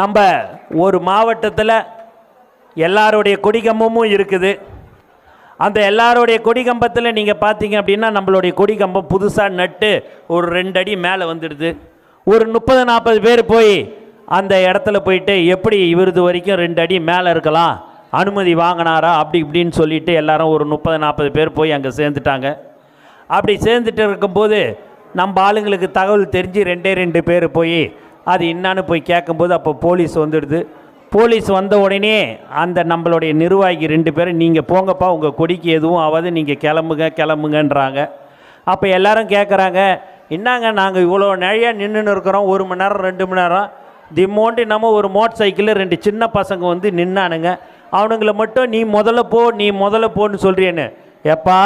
நம்ம ஒரு மாவட்டத்தில் எல்லாருடைய கொடிகம்பமும் இருக்குது. அந்த எல்லாருடைய கொடிகம்பத்தில் நீங்கள் பார்த்தீங்க அப்படின்னா நம்மளுடைய கொடிகம்பம் புதுசாக நட்டு ஒரு ரெண்டு அடி மேலே வந்துடுது. ஒரு முப்பது நாற்பது பேர் போய் அந்த இடத்துல போயிட்டு எப்படி இவரது வரைக்கும் ரெண்டு அடி மேலே இருக்கலாம் அனுமதி வாங்கினாரா அப்படி இப்படின்னு சொல்லிட்டு எல்லாரும் ஒரு முப்பது நாற்பது பேர் போய் அங்கே சேர்ந்துட்டாங்க. அப்படி சேர்ந்துட்டு இருக்கும்போது நம்ம ஆளுங்களுக்கு தகவல் தெரிஞ்சு ரெண்டே ரெண்டு பேர் போய் அது என்னான்னு போய் கேட்கும்போது அப்போ போலீஸ் வந்துடுது. போலீஸ் வந்த உடனே அந்த நம்மளுடைய நிர்வாகி ரெண்டு பேரும் நீங்கள் போங்கப்பா உங்கள் கொடிக்கு எதுவும் ஆகாது நீங்கள் கிளம்புங்க கிளம்புங்கன்றாங்க. அப்போ எல்லாரும் கேட்குறாங்க என்னங்க நாங்கள் இவ்வளோ நிறையா நின்றுன்னு இருக்கிறோம் ஒரு மணி நேரம் ரெண்டு மணி நேரம்? திம்மோண்டு நம்ம ஒரு மோட்டர் சைக்கிளில் ரெண்டு சின்ன பசங்க வந்து நின்னானுங்க. அவனுங்களை மட்டும் நீ முதல்ல போ நீ முதல்ல போன்னு சொல்கிறேன்னு எப்பா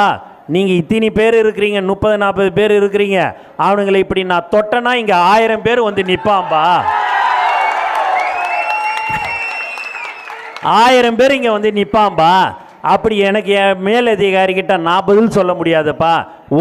நீங்கள் இத்தனி பேர் இருக்கிறீங்க முப்பது நாற்பது பேர் இருக்கிறீங்க. அவனுங்களை இப்படி நான் தொட்டனா இங்கே ஆயிரம் பேர் வந்து நிற்பான்பா ஆயிரம் பேர் இங்கே வந்து நிற்பாம்பா அப்படி எனக்கு என் மேலதிகாரிகிட்ட நான் பதில் சொல்ல முடியாதுப்பா.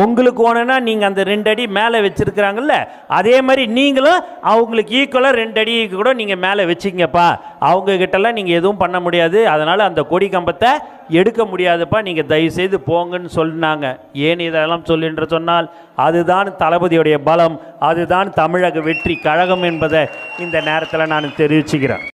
உங்களுக்கு ஒன்றுனா நீங்கள் அந்த ரெண்டு அடி மேலே வச்சுருக்குறாங்கல்ல அதே மாதிரி நீங்களும் அவங்களுக்கு ஈக்குவலாக ரெண்டு அடிக்கு கூட நீங்கள் மேலே வச்சுக்கங்கப்பா அவங்கக்கிட்டலாம் நீங்கள் எதுவும் பண்ண முடியாது. அதனால் அந்த கொடி கம்பத்தை எடுக்க முடியாதுப்பா. நீங்கள் தயவுசெய்து போங்கன்னு சொன்னாங்க. ஏன் இதெல்லாம் சொல்லுன்ற சொன்னால் அதுதான் தளபதியுடைய பலம் அதுதான் தமிழக வெற்றி கழகம் என்பதை இந்த நேரத்தில் நான் தெரிவிச்சுக்கிறேன்.